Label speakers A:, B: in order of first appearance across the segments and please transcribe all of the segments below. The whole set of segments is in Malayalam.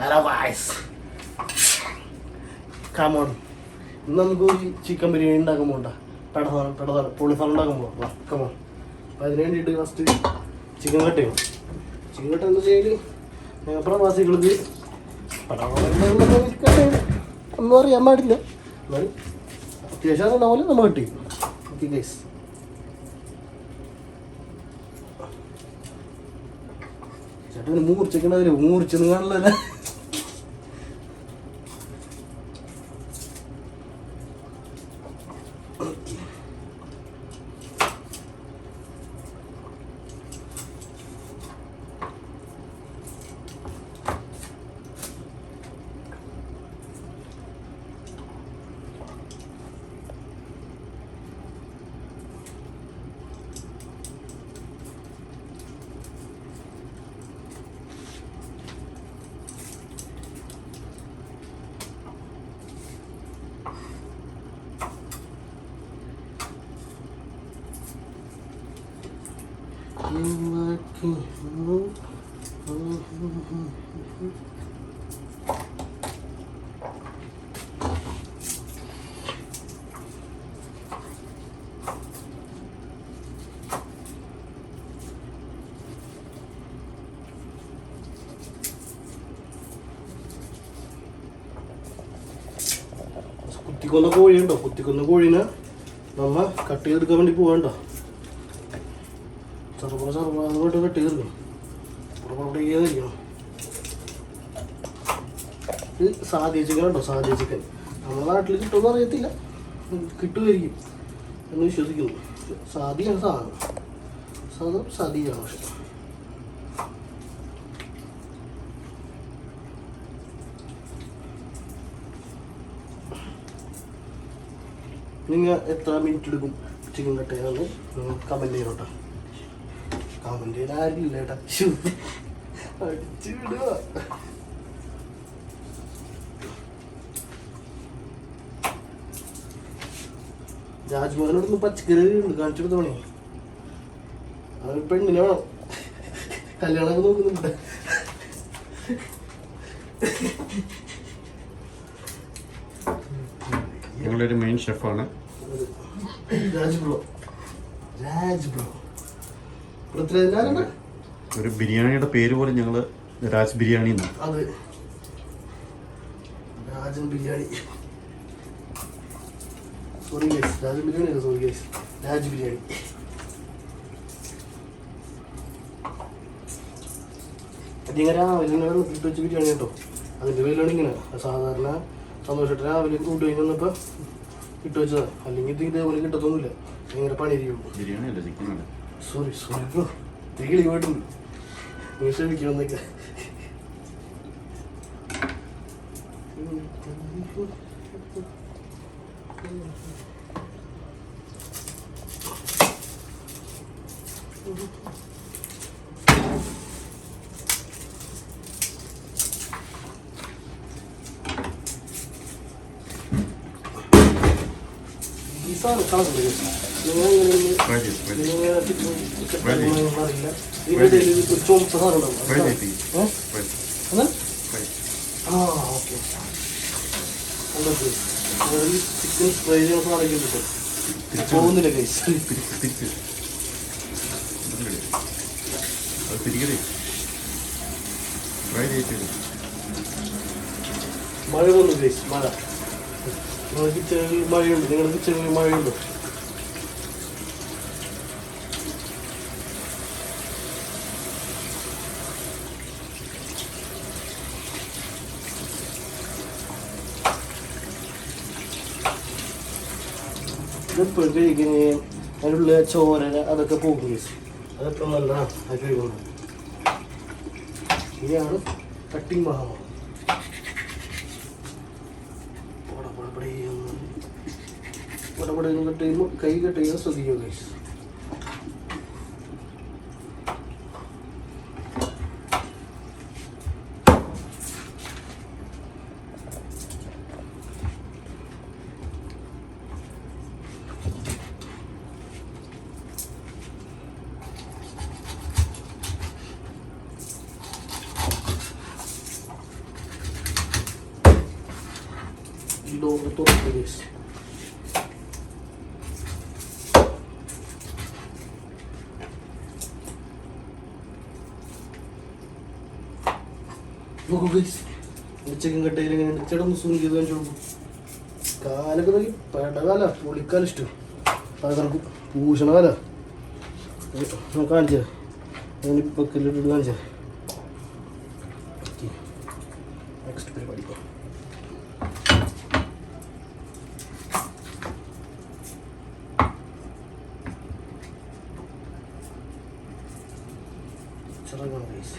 A: ഹലോ ഗായ്സ് കമോൺ ഇന്ന് നമുക്ക് ചിക്കൻ ബിരിയാണി ഉണ്ടാക്കാൻ പോകണ്ട. പെടസാണ് പെടസാണ് പുളിസാണ് ഉണ്ടാക്കാൻ പോകാം അപ്പം അതിന് വേണ്ടിയിട്ട് ഫസ്റ്റ് ചിക്കൻ കട്ട് ചെയ്യണം. ചിക്കൻ കട്ട് എന്ന് വെച്ചാൽ ഞങ്ങൾ പ്രവാസികൾക്ക് ഒന്നും അറിയാൻ പാടില്ല. അത്യാവശ്യം ഉണ്ടാവില്ല നമ്മൾ കട്ട്. ചെയ്യും ഓക്കെ ഗൈസ് ചേട്ടന് മൂർച്ചക്കണ്ടതില്ല മൂർച്ചെന്ന് കാണില്ല You're working. കുത്തിക്കൊന്ന കോഴിയുണ്ടോ? കുത്തിക്കൊന്ന കോഴീനെ നമ്മൾ കട്ട് ചെയ്തെടുക്കാൻ വേണ്ടി പോകണ്ടോ ചെറുപ്പം ചെറുപ്പം കട്ട് ചെയ്തെടുക്കണം പുറപ്പെട്ട് ചെയ്തിരിക്കണം ഇത് സാധ്യ ചിക്കൻ ഉണ്ടോ? സാധ്യ ചിക്കൻ നമ്മുടെ നാട്ടിൽ കിട്ടുമെന്ന് അറിയത്തില്ല. കിട്ടുമായിരിക്കും എന്ന് വിശ്വസിക്കുന്നു. സാധ്യയാണ് സാധനം. സാധനം സാധ്യയാണ് പക്ഷെ. നിങ്ങൾ എത്ര മിനിറ്റ് എടുക്കും? ചിക്കൻ കട്ട് ചെയ്യാന്ന് കമന്റ് ചെയ്യണോട്ടോ കമന്റ് ചെയ്യാൻ ആരില്ല ഏട്ടാ. അടിച്ചു വിടുക രാജ്മോഹനോടൊന്ന് പച്ചക്കറി ഉണ്ട് കാണിച്ചു കൊടുത്തോണി അവൻ പെണ്ണിനെ വേണം. കല്യാണമൊക്കെ നോക്കുന്നുണ്ട്.
B: ഞങ്ങളൊരു മെയിൻ ഷെഫാണ്
A: രാജ് ബ്രോ രാജ് ബ്രോ
B: ഒരു ബിരിയാണിയുടെ പേര് പോലെ ഞങ്ങൾ രാജ് ബിരിയാണി
A: അത്. രാജൻ ബിരിയാണി. സോറി ഗൈസ് രാജൻ ബിരിയാണി അല്ല സോറി ഗൈസ് രാജ് ബിരിയാണി. അതിങ്ങനെ രാവിലെ ഇങ്ങനെ വെള്ളത്തിട്ട് വെച്ച് ബിരിയാണി കേട്ടോ. അതിന്റെ പേരിലാണ് ഇങ്ങനെ. സാധാരണ സന്തോഷം രാവിലെ കൂട്ട് ഇട്ട് വെച്ചതാ? അല്ലെങ്കിൽ ഇത് ഇതേപോലെ കിട്ടത്തൊന്നുമില്ല ഭയങ്കര പണി
B: ബിരിയാണി അല്ല ചിക്കൻ അല്ല
A: സോറി സോറി ബ്രോ തികിളി പോയിട്ടുണ്ട്. നീ ക്ഷമിക്കുമെന്നൊക്കെ ഈ സാധനം കണക്കുണ്ട് നിങ്ങൾ ഇങ്ങനെ
B: ഫ്രൈ ചെയ്ത് ഫ്രൈ ചെയ്ത്
A: നിങ്ങൾ ചിക്കൻ ചിക്കൻ
B: Ready.
A: അറിയില്ല ഇതിന്റെ ഇടയിൽ കളർ ചുവപ്പ് സാധനം ഉണ്ടാവും ആ ഓക്കെ. ചിക്കൻ ഫ്രൈ ചെയ്യുന്ന സാധനം കിട്ടും.
B: തിരിച്ച്
A: പോകുന്നില്ല കൈസ് മഴ വന്നു കൈസ് മഴ. കിച്ചണിൽ മഴയുണ്ട് നിങ്ങളുടെ കിച്ചണിൽ മഴയുണ്ട്. ഇതെപ്പോഴും കഴിക്കുകയും അതിനുള്ള ചോര അതൊക്കെ പോകും അതൊക്കെ നല്ല കഴിവുണ്ട് ഇതാണ് കട്ടിങ് മഹാമാണ് ഇടപെടെ കട്ട് ചെയ്യുമ്പോൾ കൈ കട്ട് ചെയ്യാൻ ശ്രദ്ധിക്കുക ഗൈസ് por isso. നോക്കൂ ഗൈസ് ചിക്കൻ കട്ടയിൽ എങ്ങനെ ചേട്ടൊന്ന് സൂം ചെയ്ത് കാണിച്ചു കാലൊക്കെ നോക്കി. പെടകാല പുളിക്കാല ഇഷ്ടം. തകർക്കും പൂഷണ കാല കാണിച്ചത് ഞാനിപ്പോൾ കല്ലിട്ട് കാണിച്ചത് നെക്സ്റ്റ് പരിപാടി ചിറകാണ് ഗൈസ്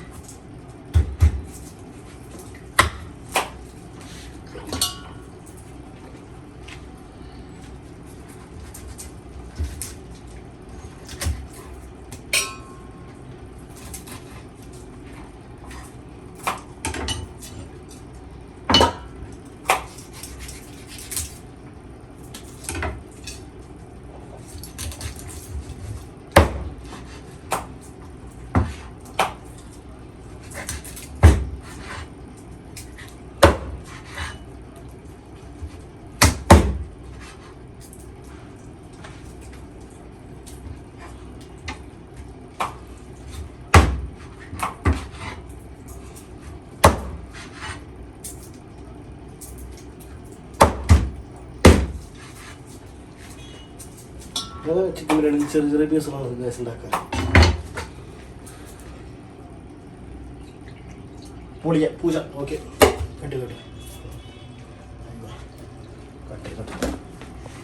A: അപ്പോൾ ചിക്കൻ ബിരിയാണി ചെറിയ ചെറിയ പീസുകളാണ് ഗ്യാസ് ഉണ്ടാക്കുക. പൂളിയ പൂജ okay cut cut. Cut cut.